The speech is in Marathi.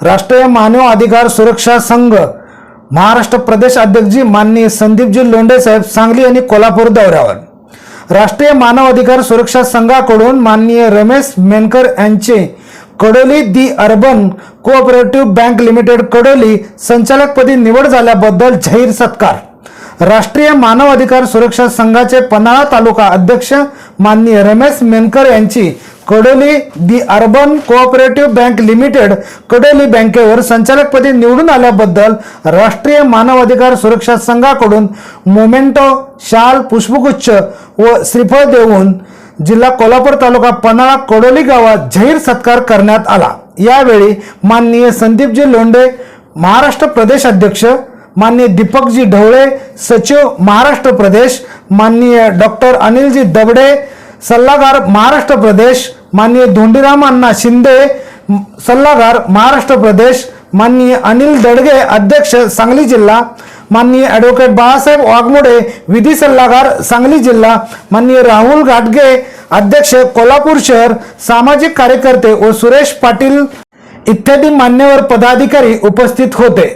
राष्ट्रीय मानव अधिकार सुरक्षा संघ महाराष्ट्र प्रदेश अध्यक्षजी माननीय संदीपजी लोंढे साहेब सांगली आणि कोल्हापूर दौऱ्यावर. राष्ट्रीय मानव अधिकार सुरक्षा संघाकडून माननीय रमेश मेनकर यांचे Kadoli the urban cooperative bank limited Kadoli संचालकपदी निवड झाल्याबद्दल जाहीर सत्कार. राष्ट्रीय मानव अधिकार सुरक्षा संघाचे पन्हाळा तालुका अध्यक्ष माननीय रमेश मेनकर यांची Kadoli the urban cooperative bank limited Kadoli बँकेवर संचालकपदी निवडून आल्याबद्दल राष्ट्रीय मानवाधिकार सुरक्षा संघाकडून मोमेंटो शाल पुष्पगुच्छ व श्रीफळ देऊन जिल्हा कोल्हापूर तालुका पन्हाळा कडोली गावात जाहीर सत्कार करण्यात आला. यावेळी माननीय संदीपजी लोंढे महाराष्ट्र प्रदेश अध्यक्ष माननीय दीपकजी ढवळे सचिव महाराष्ट्र प्रदेश माननीय डॉक्टर अनिलजी दबडे सल्लागार महाराष्ट्र प्रदेश माननीय धोंडीराम अण्णा शिंदे सल्लागार महाराष्ट्र प्रदेश माननीय अनिल दडगे अध्यक्ष सांगली जिल्हा माननीय ॲडव्होकेट बाळासाहेब वाघमोडे विधी सल्लागार सांगली जिल्हा माननीय राहुल घाटगे अध्यक्ष कोल्हापूर शहर सामाजिक कार्यकर्ते व सुरेश पाटील इत्यादी मान्यवर पदाधिकारी उपस्थित होते.